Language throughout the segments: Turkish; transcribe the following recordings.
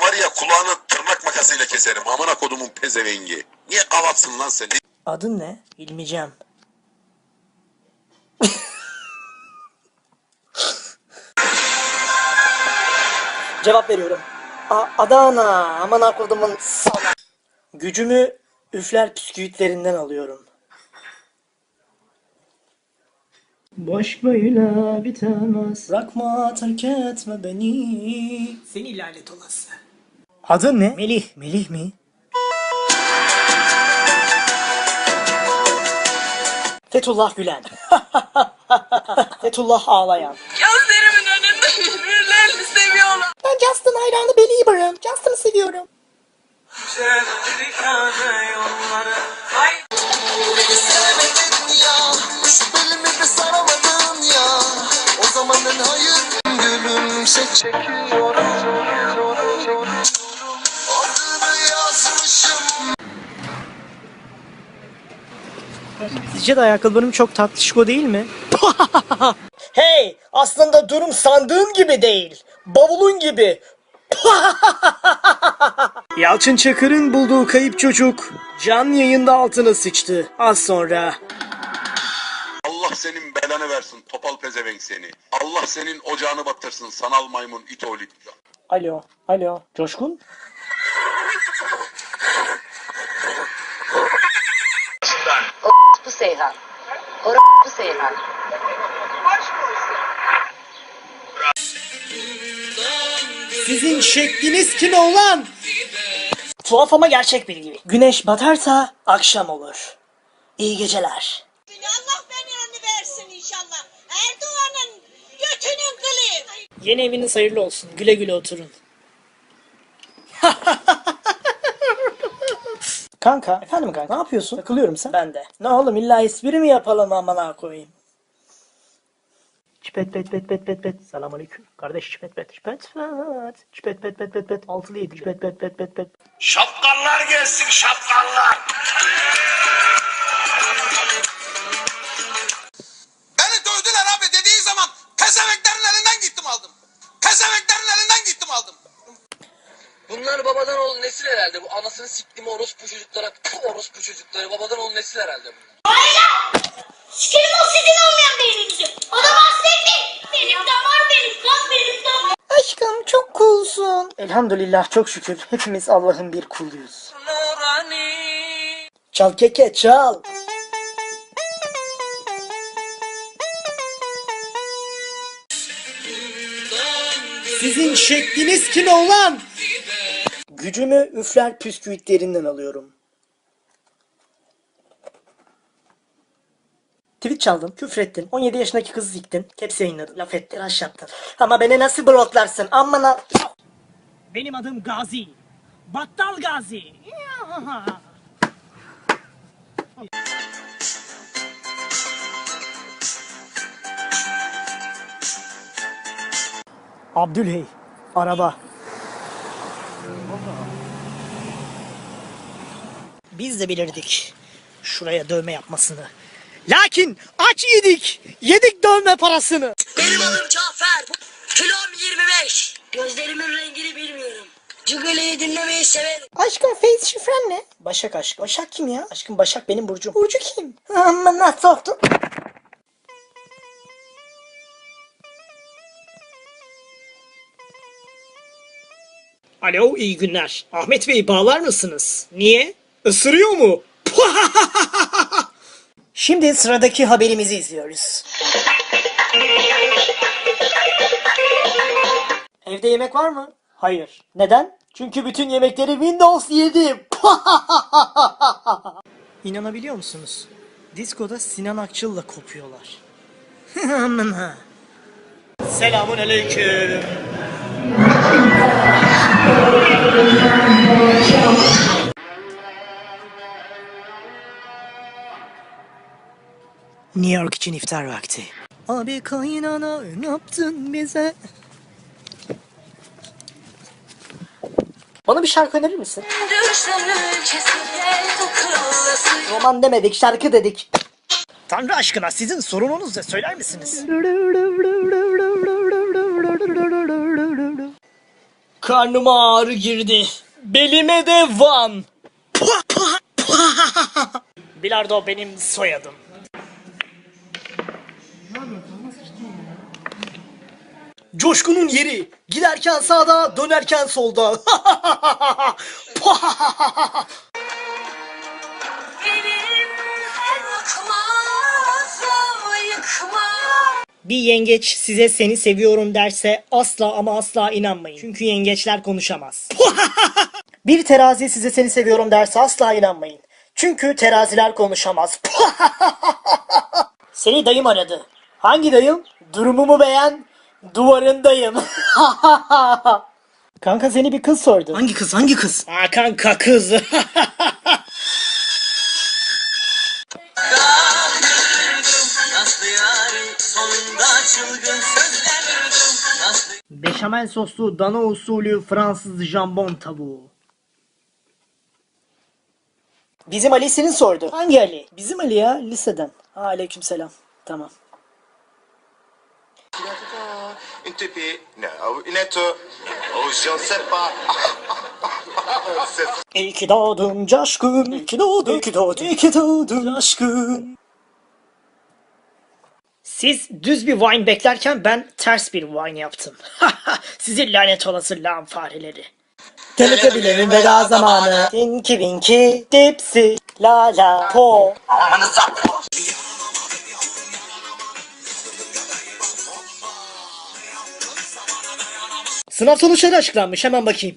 var ya kulağını tırnak makasıyla keserim. Amına kodumun pezevengi. Niye kavatsın lan sen? Adın ne? İlmicem. Cevap veriyorum. A Adana. Aman akıllımın sana. Gücümü üfler püsküvitlerinden alıyorum. Boş böyle bitemez. Bırakma terk etme beni. Seni lanet olası. Adın ne? Melih. Melih mi? Fethullah Gülen. Fethullah ağlayan. Gözlerimin önünde birbirlerini seviyorlar. Ben Justin hayranı Belieber'ım. Justin'ı seviyorum. Sevmedin ya O zamanın hayır Gülümse çekiyorum Sizce de ayakkabılarım çok tatlışko değil mi? hey! Aslında durum sandığın gibi değil. Bavulun gibi. Yalçın Çakır'ın bulduğu kayıp çocuk canlı yayında altına sıçtı. Az sonra. Allah senin belanı versin topal pezevenk seni. Allah senin ocağını batırsın sanal maymun it oğlu it. Alo, alo. Coşkun? bu Seyhan. Or bu Seyhan. Sizin şekliniz kime ulan? Tuhaf ama gerçek bilgi. Güneş batarsa akşam olur. İyi geceler. Allah belanı versin inşallah. Erdoğan'ın götünün kılı. Yeni eviniz hayırlı olsun. Güle güle oturun. Kanka, efendim kanka ne yapıyorsun? Takılıyorum sen. Ben de. Ne oğlum illa espri mi yapalım amına koyayım? Çipet pet pet pet pet pet. Selam aleyküm. Kardeş çipet pet çipet pet. Çipet pet pet pet pet. Altılı yedi. Çipet pet pet pet pet. Şapkallar gelsin şapkallar. Herhalde. Bu anasını siktim orospu çocuklara. Puh, orospu çocukları. Babadan oğul nesil herhalde bunlar. Sikerim o sizin olmayan beyninizi. O da bahsetti. Benim damar benim kan benim damar. Aşkım çok coolsun. Elhamdülillah çok şükür. Hepimiz Allah'ın bir kuluyuz. Çal keke çal. Sizin şekliniz kime ulan? Gücümü üfler püsküvitlerinden alıyorum. Tweet çaldın, küfrettin, 17 yaşındaki kızı siktin, hepsi yayınladın, laf ettin, aşağıttın. Ama beni nasıl bloklarsın? Amına... Benim adım Gazi. Battal Gazi. Abdülhey. Araba. Biz de bilirdik şuraya dövme yapmasını. Lakin aç yedik. Yedik dövme parasını. Benim adım Cafer. Kilom 25. Gözlerimin rengini bilmiyorum. Cugale'yi dinlemeyi severim. Aşkım face şifren ne? Başak aşkım. Başak kim ya? Aşkım Başak benim burcum. Burcu kim? Amma nasıl soktun? Alo iyi günler. Ahmet Bey bağlar mısınız? Niye? Isırıyor mu? Şimdi sıradaki haberimizi izliyoruz. Evde yemek var mı? Hayır. Neden? Çünkü bütün yemekleri Windows yedim. İnanabiliyor musunuz? Diskoda Sinan Akçıl'la kopuyorlar. Selamun aleyküm. New York için iftar vakti. Abi kaynana ne yaptın bize? Bana bir şarkı önerir misin? Roman demedik, şarkı dedik. Tanrı aşkına sizin sorununuz ne söyler misiniz? Karnıma ağrı girdi. Belime de van. Bilardo benim soyadım. Coşkunun yeri. Giderken sağda, dönerken solda. Bir yengeç size seni seviyorum derse asla ama asla inanmayın. Çünkü yengeçler konuşamaz. Bir terazi size seni seviyorum derse asla inanmayın. Çünkü teraziler konuşamaz. Seni dayım aradı. Hangi dayım? Durumumu beğen. Duvarındayım. kanka seni bir kız sordu. Hangi kız? Hangi kız? Aa kanka kız. Beşamel soslu dana usulü Fransız jambon tavuğu. Bizim Ali senin sordu. Hangi Ali? Bizim Ali ya liseden. Ha, aleykümselam. Tamam. Oh, İyi ki doğdun coşkun. İyi ki doğdun. İyi ki doğdun. İyi ki doğdun coşkun. Siz düz bir wine beklerken ben ters bir wine yaptım. Sizi lanet olası lan fareleri. Teletebilerin veda zamanı. Tinky winky dipsy la la po. Sınav sonuçları açıklanmış hemen bakayım.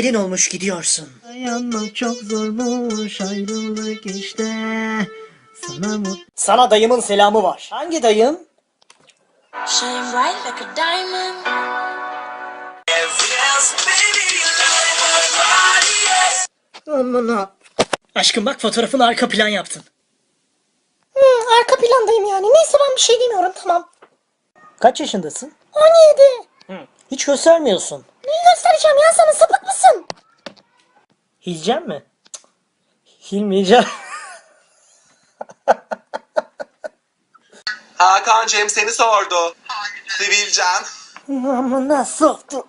Gelin olmuş gidiyorsun. Dayanmak çok zormuş ayrılık işte. Sana mut... Sana dayımın selamı var. Hangi dayım? Shine bright like a diamond. Aman. Aşkım bak fotoğrafını arka plan yaptın. arka plandayım yani. Neyse ben bir şey demiyorum tamam. Kaç yaşındasın? 17. Hiç göstermiyorsun. Neyi göstereceğim ya sana sapık mısın? Hilcem mi? Hilmeyeceğim. Hakan Cem seni sordu. Sivilcem. Amına soktu.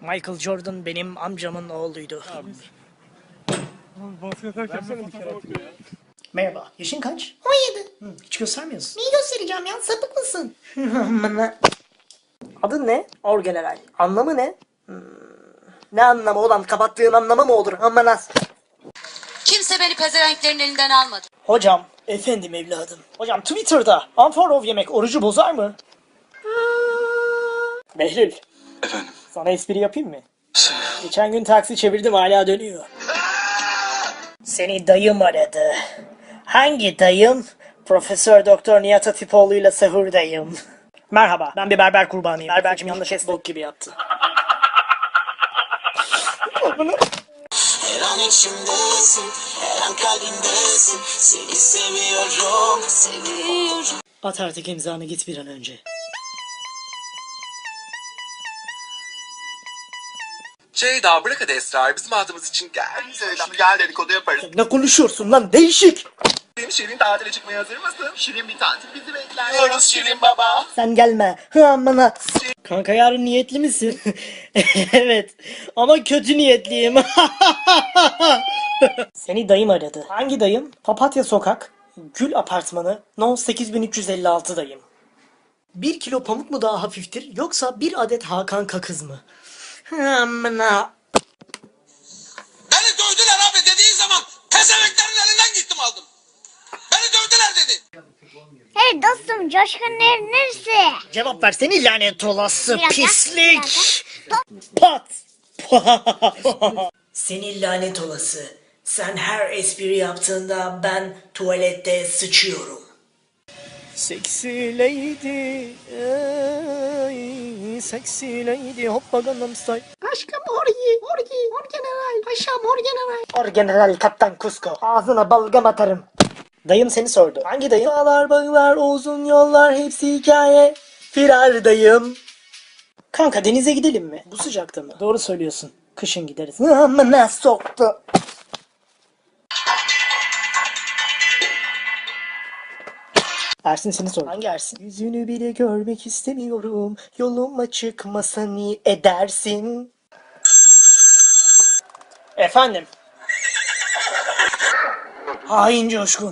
Michael Jordan benim amcamın oğluydu. Merhaba. Yaşın kaç? 17. Hı, hiç göstermiyorsun. Neyi göstereceğim ya sapık mısın? Amına. Adın ne? Orgeneral. Anlamı ne? Hmm. Ne anlamı olan kapattığın anlamı mı olur? Amına. Kimse beni pezevenklerin elinden almadı. Hocam. Efendim evladım. Hocam Twitter'da unfollow yemek orucu bozar mı? Behlül. Efendim. Sana espri yapayım mı? Geçen gün taksi çevirdim hala dönüyor. Seni dayım aradı. Hangi dayım? Profesör Doktor Nihat Atipoğlu ile sahurdayım. Merhaba, ben bir berber kurbanıyım. Berbercim yanlış es bok gibi yaptı. Her an içimdesin, her an kalbimdesin. Seni seviyorum, seviyorum. At artık imzanı git bir an önce. Ceyda bırak hadi Esra'yı bizim adımız için gel. Söylem gel dedikodu yaparız. Ne konuşuyorsun lan değişik. Şirin, Şirin tatile çıkmaya hazır mısın? Şirin bir tatil bizi bekler. Diyoruz Şirin baba. Sen gelme. Hı amına. Kanka yarın niyetli misin? evet. Ama kötü niyetliyim. Seni dayım aradı. Hangi dayım? Papatya Sokak, Gül Apartmanı, No 8356 dayım. Bir kilo pamuk mu daha hafiftir yoksa bir adet Hakan Kakız mı? Hı amına. Beni dövdüler abi dediği zaman pezeveklerin elinden gittim aldım. Hey dostum Coşkun ner neresi? Cevap versene lanet olası Bir dakika, bir pislik. dakika. Pat. Seni lanet olası. Sen her espri yaptığında ben tuvalette sıçıyorum. Sexy lady, ey, sexy lady, hoppa Gangnam Style. Aşkım orgi, orgi, orgeneral, paşam orgeneral. Orgeneral Kaptan Kusko. Ağzına balgam atarım. Dayım seni sordu. Hangi dayım? Dağlar, bağlar, uzun yollar hepsi hikaye. Firar dayım. Kanka denize gidelim mi? Bu sıcakta mı? Doğru söylüyorsun. Kışın gideriz. Amına soktu. Ersin seni sor. Hangi Ersin? Yüzünü bile görmek istemiyorum. Yoluma çıkmasa ni edersin? Efendim? Hain Coşkun.